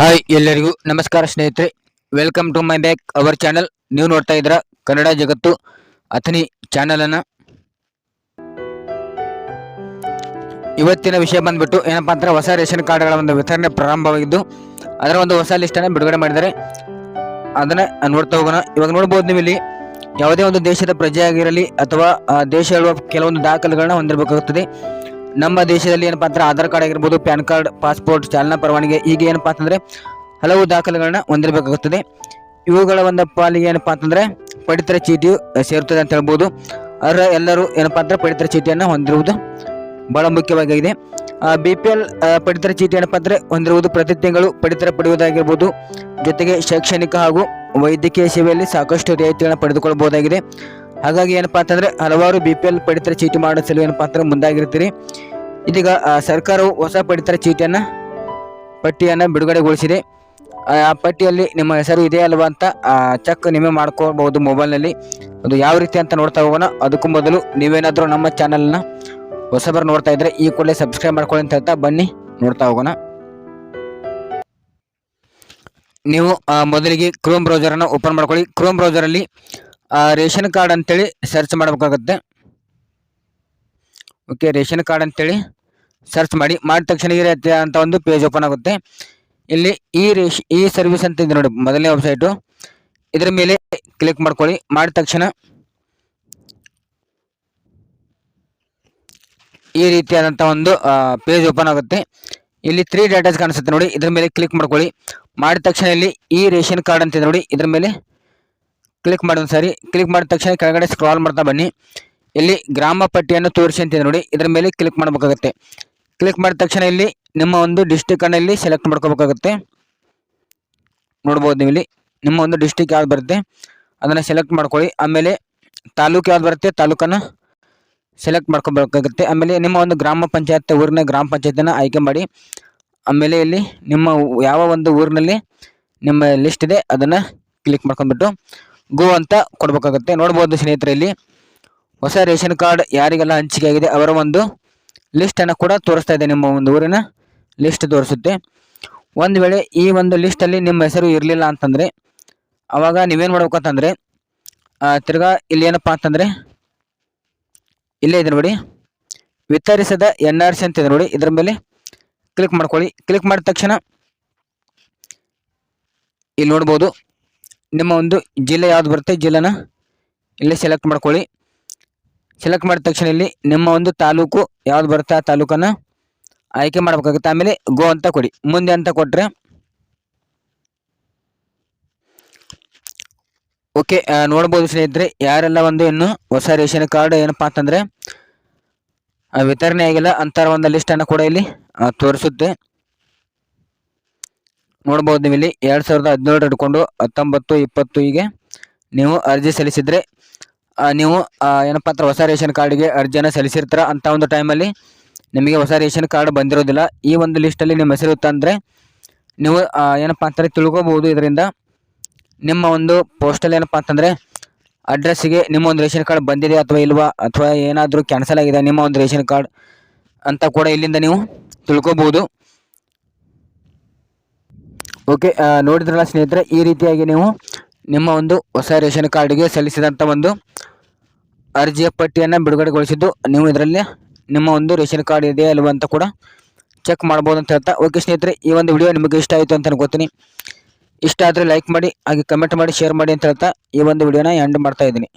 Hi ಎಲ್ಲರಿಗೂ ನಮಸ್ಕಾರ ಸ್ನೇಹಿತರೆ. Welcome to my back our channel ನೀವು ನೋಡ್ತಾ ಇದ್ರ ಕನ್ನಡ ಜಗತ್ತು ಅಥನಿ ಚಾನಲ್ ಅನ್ನ. ಇವತ್ತಿನ ವಿಷಯ ಬಂದ್ಬಿಟ್ಟು ಏನಪ್ಪ ಅಂದ್ರೆ ಹೊಸ ರೇಷನ್ ಕಾರ್ಡ್ಗಳ ಒಂದು ವಿತರಣೆ ಪ್ರಾರಂಭವಾಗಿದ್ದು, ಅದರ ಒಂದು ಹೊಸ ಲಿಸ್ಟ್ ಅನ್ನ ಬಿಡುಗಡೆ ಮಾಡಿದ್ದಾರೆ. ಅದನ್ನ ನೋಡ್ತಾ ಹೋಗೋಣ. ಇವಾಗ ನೋಡ್ಬೋದು ನೀವು ಇಲ್ಲಿ ಯಾವುದೇ ಒಂದು ದೇಶದ ಪ್ರಜೆಯಾಗಿರಲಿ ಅಥವಾ ದೇಶ ಹೇಳುವ ಕೆಲವೊಂದು ದಾಖಲೆಗಳನ್ನ ಹೊಂದಿರಬೇಕಾಗುತ್ತದೆ. ನಮ್ಮ ದೇಶದಲ್ಲಿ ಏನಪ್ಪಾ ಅಂದ್ರೆ ಆಧಾರ್ ಕಾರ್ಡ್ ಆಗಿರ್ಬೋದು, ಪ್ಯಾನ್ ಕಾರ್ಡ್, ಪಾಸ್ಪೋರ್ಟ್, ಚಾಲನಾ ಪರವಾನಿಗೆ ಈಗ ಏನಪ್ಪಾ ಅಂತಂದ್ರೆ ಹಲವು ದಾಖಲೆಗಳನ್ನ ಹೊಂದಿರಬೇಕಾಗುತ್ತದೆ. ಇವುಗಳ ಒಂದು ಪಾಲಿಗೆ ಏನಪ್ಪಾ ಅಂತಂದ್ರೆ ಪಡಿತರ ಚೀಟಿಯು ಸೇರುತ್ತದೆ ಅಂತ ಹೇಳ್ಬೋದು. ಅದರ ಎಲ್ಲರೂ ಏನಪ್ಪಾ ಅಂದ್ರೆ ಪಡಿತರ ಚೀಟಿಯನ್ನು ಹೊಂದಿರುವುದು ಬಹಳ ಮುಖ್ಯವಾಗಿದೆ. ಬಿ ಪಿ ಎಲ್ ಪಡಿತರ ಚೀಟಿ ಏನಪ್ಪಾ ಅಂದ್ರೆ ಹೊಂದಿರುವುದು ಪ್ರತಿ ತಿಂಗಳು ಪಡಿತರ ಪಡೆಯುವುದಾಗಿರ್ಬೋದು. ಜೊತೆಗೆ ಶೈಕ್ಷಣಿಕ ಹಾಗೂ ವೈದ್ಯಕೀಯ ಸೇವೆಯಲ್ಲಿ ಸಾಕಷ್ಟು ರಿಯಾಯಿತಿಗಳನ್ನು ಪಡೆದುಕೊಳ್ಳಬಹುದಾಗಿದೆ. ಹಾಗಾಗಿ ಏನಪ್ಪಾ ಅಂತಂದ್ರೆ ಹಲವಾರು ಬಿ ಪಿ ಎಲ್ ಪಡಿತರ ಚೀಟಿ ಮಾಡಿಸಲು ಏನಪ್ಪಾ ಅಂತಂದ್ರೆ ಮುಂದಾಗಿರ್ತೀರಿ. ಇದೀಗ ಸರ್ಕಾರವು ಹೊಸ ಪಡಿತರ ಚೀಟಿಯನ್ನ, ಪಟ್ಟಿಯನ್ನ ಬಿಡುಗಡೆಗೊಳಿಸಿದೆ. ಆ ಪಟ್ಟಿಯಲ್ಲಿ ನಿಮ್ಮ ಹೆಸರು ಇದೆ ಅಲ್ವಾ ಅಂತ ಚೆಕ್ ನೀವೇ ಮಾಡ್ಕೋಬಹುದು ಮೊಬೈಲ್ನಲ್ಲಿ. ಅದು ಯಾವ ರೀತಿ ಅಂತ ನೋಡ್ತಾ ಹೋಗೋಣ. ಅದಕ್ಕೂ ಮೊದಲು ನೀವೇನಾದರೂ ನಮ್ಮ ಚಾನಲ್ನ ಹೊಸಬರು ನೋಡ್ತಾ ಇದ್ರೆ ಈ ಕೂಡಲೇ ಸಬ್ಸ್ಕ್ರೈಬ್ ಮಾಡ್ಕೊಳ್ಳಿ ಅಂತ ಹೇಳ್ತಾ ಬನ್ನಿ, ನೋಡ್ತಾ ಹೋಗೋಣ. ನೀವು ಮೊದಲಿಗೆ ಕ್ರೋಮ್ ಬ್ರೌಸರನ್ನು ಓಪನ್ ಮಾಡ್ಕೊಳ್ಳಿ. ಕ್ರೋಮ್ ಬ್ರೌಸರಲ್ಲಿ ರೇಷನ್ ಕಾರ್ಡ್ ಅಂತೇಳಿ ಸರ್ಚ್ ಮಾಡಬೇಕಾಗುತ್ತೆ. ಓಕೆ ರೇಷನ್ ಕಾರ್ಡ್ ಅಂತೇಳಿ ಸರ್ಚ್ ಮಾಡಿ, ಮಾಡಿದ ತಕ್ಷಣ ಈ ಅಂತ ಒಂದು ಪೇಜ್ ಓಪನ್ ಆಗುತ್ತೆ. ಇಲ್ಲಿ ಈ ರೇಷ್, ಈ ಸರ್ವಿಸ್ ಅಂತ ಇದೆ ನೋಡಿ, ಮೊದಲನೇ ವೆಬ್ಸೈಟು ಇದರ ಮೇಲೆ ಕ್ಲಿಕ್ ಮಾಡ್ಕೊಳ್ಳಿ, ಮಾಡಿದ ತಕ್ಷಣ ಈ ರೀತಿಯಾದಂಥ ಒಂದು ಪೇಜ್ ಓಪನ್ ಆಗುತ್ತೆ. ಇಲ್ಲಿ ತ್ರೀ ಡೇಟಾಸ್ ಕಾಣಿಸುತ್ತೆ ನೋಡಿ, ಇದರ ಮೇಲೆ ಕ್ಲಿಕ್ ಮಾಡ್ಕೊಳ್ಳಿ. ಮಾಡಿದ ತಕ್ಷಣ ಇಲ್ಲಿ ಈ ರೇಷನ್ ಕಾರ್ಡ್ ಅಂತ ನೋಡಿ, ಇದರ ಮೇಲೆ ಕ್ಲಿಕ್ ಮಾಡಿ ಒಂದು ಸಾರಿ ಕ್ಲಿಕ್ ಮಾಡಿದ ತಕ್ಷಣ ಕೆಳಗಡೆ ಸ್ಕ್ರಾಲ್ ಮಾಡ್ತಾ ಬನ್ನಿ. ಇಲ್ಲಿ ಗ್ರಾಮ ಪಟ್ಟಿಯನ್ನು ತೋರಿಸಿ ಅಂತಿದೆ ನೋಡಿ, ಇದರ ಮೇಲೆ ಕ್ಲಿಕ್ ಮಾಡಬೇಕಾಗುತ್ತೆ. ಕ್ಲಿಕ್ ಮಾಡಿದ ತಕ್ಷಣ ಇಲ್ಲಿ ನಿಮ್ಮ ಒಂದು ಡಿಸ್ಟಿಕ್ ಅನ್ನ ಇಲ್ಲಿ ಸೆಲೆಕ್ಟ್ ಮಾಡ್ಕೋಬೇಕಾಗುತ್ತೆ. ನೋಡ್ಬೋದು ನೀವು ಇಲ್ಲಿ, ನಿಮ್ಮ ಒಂದು ಡಿಸ್ಟಿಕ್ ಯಾವ್ದು ಬರುತ್ತೆ, ಅದನ್ನು ಸೆಲೆಕ್ಟ್ ಮಾಡ್ಕೊಳ್ಳಿ. ಆಮೇಲೆ ತಾಲೂಕು ಯಾವ್ದು ಬರುತ್ತೆ, ತಾಲೂಕನ್ನು ಸೆಲೆಕ್ಟ್ ಮಾಡ್ಕೋಬೇಕಾಗುತ್ತೆ. ಆಮೇಲೆ ನಿಮ್ಮ ಒಂದು ಗ್ರಾಮ ಪಂಚಾಯತ್ ಊರಿನ ಗ್ರಾಮ ಪಂಚಾಯತನ್ನು ಆಯ್ಕೆ ಮಾಡಿ. ಆಮೇಲೆ ಇಲ್ಲಿ ನಿಮ್ಮ ಯಾವ ಒಂದು ಊರಿನಲ್ಲಿ ನಿಮ್ಮ ಲಿಸ್ಟ್ ಇದೆ, ಅದನ್ನು ಕ್ಲಿಕ್ ಮಾಡ್ಕೊಂಡ್ಬಿಟ್ಟು ಗೋ ಅಂತ ಕೊಡಬೇಕಾಗುತ್ತೆ. ನೋಡ್ಬೋದು ಸ್ನೇಹಿತರೆ ಇಲ್ಲಿ ಹೊಸ ರೇಷನ್ ಕಾರ್ಡ್ ಯಾರಿಗೆಲ್ಲ ಹಂಚಿಕೆ ಆಗಿದೆ ಅವರ ಒಂದು ಲಿಸ್ಟನ್ನು ಕೂಡ ತೋರಿಸ್ತಾ ಇದೆ ನಿಮ್ಮ ಒಂದು ಊರಿನ ಲಿಸ್ಟ್ ತೋರಿಸುತ್ತೆ. ಒಂದು ವೇಳೆ ಈ ಒಂದು ಲಿಸ್ಟಲ್ಲಿ ನಿಮ್ಮ ಹೆಸರು ಇರಲಿಲ್ಲ ಅಂತಂದರೆ ಆವಾಗ ನೀವೇನು ಮಾಡ್ಬೇಕು ಅಂತಂದರೆ ತಿರ್ಗಾ ಇಲ್ಲಿ ಏನಪ್ಪ ಅಂತಂದರೆ, ಇಲ್ಲೇ ಇದೆ ನೋಡಿ, ವಿತರಿಸದ ಎನ್ ಆರ್ ಸಿ ಅಂತ ಇದೆ ನೋಡಿ, ಇದರ ಮೇಲೆ ಕ್ಲಿಕ್ ಮಾಡ್ಕೊಳ್ಳಿ. ಕ್ಲಿಕ್ ಮಾಡಿದ ತಕ್ಷಣ, ಇಲ್ಲಿ ನೋಡ್ಬೋದು ನಿಮ್ಮ ಒಂದು ಜಿಲ್ಲೆ ಯಾವ್ದು ಬರುತ್ತೆ? ಜಿಲ್ಲೆನ ಇಲ್ಲಿ ಸೆಲೆಕ್ಟ್ ಮಾಡ್ಕೊಳ್ಳಿ. ಸೆಲೆಕ್ಟ್ ಮಾಡಿದ ತಕ್ಷಣ ಇಲ್ಲಿ ನಿಮ್ಮ ಒಂದು ತಾಲೂಕು ಯಾವ್ದು ಬರುತ್ತೆ? ಆ ತಾಲೂಕನ್ನು ಆಯ್ಕೆ ಮಾಡ್ಬೇಕಾಗುತ್ತೆ. ಆಮೇಲೆ ಗೋ ಅಂತ ಕೊಡಿ. ಮುಂದೆ ಅಂತ ಕೊಟ್ಟರೆ ಓಕೆ ನೋಡ್ಬೋದು ಸ್ನೇಹಿತರೆ, ಯಾರೆಲ್ಲ ಒಂದು ಇನ್ನು ಹೊಸ ರೇಷನ್ ಕಾರ್ಡ್ ಏನಪ್ಪಾ ಅಂತಂದ್ರೆ ವಿತರಣೆ ಆಗಿಲ್ಲ ಅಂತರ ಒಂದು ಲಿಸ್ಟನ್ನು ಕೂಡ ಇಲ್ಲಿ ತೋರಿಸುತ್ತೆ. ನೋಡ್ಬೋದು ನೀವು ಇಲ್ಲಿ ಎರಡು ಸಾವಿರದ ಹದಿನೇಳು ಹಿಡ್ಕೊಂಡು ಹತ್ತೊಂಬತ್ತು, ಇಪ್ಪತ್ತು ಹೀಗೆ ನೀವು ಅರ್ಜಿ ಸಲ್ಲಿಸಿದರೆ ನೀವು ಏನಪ್ಪ ಅಂದ್ರೆ ಹೊಸ ರೇಷನ್ ಕಾರ್ಡ್ಗೆ ಅರ್ಜಿಯನ್ನು ಸಲ್ಲಿಸಿರ್ತೀರ ಅಂತ ಒಂದು ಟೈಮಲ್ಲಿ ನಿಮಗೆ ಹೊಸ ರೇಷನ್ ಕಾರ್ಡ್ ಬಂದಿರೋದಿಲ್ಲ. ಈ ಒಂದು ಲಿಸ್ಟಲ್ಲಿ ನಿಮ್ಮ ಹೆಸರು ಇತ್ತಂದ್ರೆ ನೀವು ಏನಪ್ಪ ಅಂತಾರೆ ತಿಳ್ಕೊಬಹುದು ಇದರಿಂದ. ನಿಮ್ಮ ಒಂದು ಪೋಸ್ಟಲ್ಲಿ ಏನಪ್ಪ ಅಂತಂದರೆ ಅಡ್ರೆಸ್ಸಿಗೆ ನಿಮ್ಮ ಒಂದು ರೇಷನ್ ಕಾರ್ಡ್ ಬಂದಿದೆ ಅಥವಾ ಇಲ್ವಾ ಅಥವಾ ಏನಾದರೂ ಕ್ಯಾನ್ಸಲ್ ಆಗಿದೆ ನಿಮ್ಮ ಒಂದು ರೇಷನ್ ಕಾರ್ಡ್ ಅಂತ ಕೂಡ ಇಲ್ಲಿಂದ ನೀವು ತಿಳ್ಕೊಬಹುದು. ಓಕೆ ನೋಡಿದ್ರಲ್ಲ ಸ್ನೇಹಿತರೆ, ಈ ರೀತಿಯಾಗಿ ನೀವು ನಿಮ್ಮ ಒಂದು ಹೊಸ ರೇಷನ್ ಕಾರ್ಡ್ಗೆ ಸಲ್ಲಿಸಿದಂಥ ಒಂದು ಅರ್ಜಿಯ ಪಟ್ಟಿಯನ್ನು ಬಿಡುಗಡೆಗೊಳಿಸಿದ್ದು, ನೀವು ಇದರಲ್ಲಿ ನಿಮ್ಮ ಒಂದು ರೇಷನ್ ಕಾರ್ಡ್ ಇದೆ ಅಲ್ವಾ ಅಂತ ಕೂಡ ಚೆಕ್ ಮಾಡ್ಬೋದು ಅಂತ ಹೇಳ್ತಾ, ಓಕೆ ಸ್ನೇಹಿತರೆ, ಈ ಒಂದು ವಿಡಿಯೋ ನಿಮಗೆ ಇಷ್ಟ ಆಯಿತು ಅಂತ ಅನ್ಕೋತೀನಿ. ಇಷ್ಟ ಆದರೆ ಲೈಕ್ ಮಾಡಿ, ಹಾಗೆ ಕಮೆಂಟ್ ಮಾಡಿ ಶೇರ್ ಮಾಡಿ ಅಂತ ಹೇಳ್ತಾ, ಈ ಒಂದು ವಿಡಿಯೋನ ಎಂಡ್ ಮಾಡ್ತಾ ಇದ್ದೀನಿ.